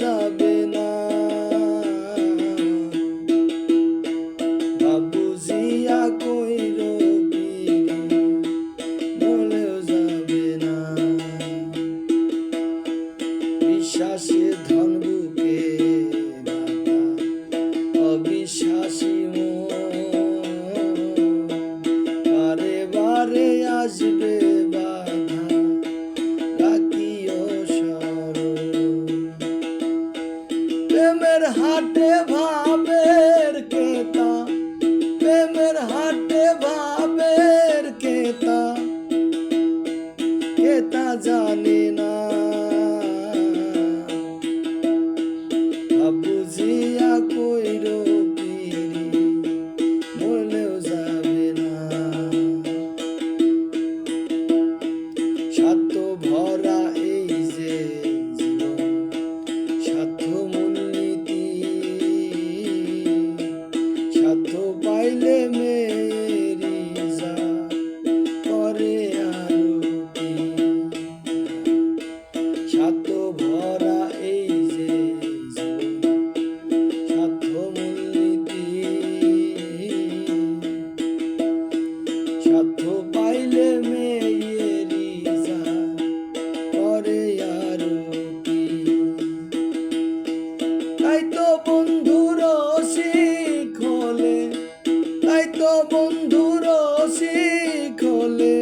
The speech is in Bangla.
যাবে না। বাবুজিয়া কইর বলেও যাবে না। বিশ্বাসে হাটে ভাবের কেতা প্রেমের হাটে ভাবের কেতা। কেতা জানে না। তাই তো বন্ধুর শিখলে তাই তো বন্ধুর শিখলে।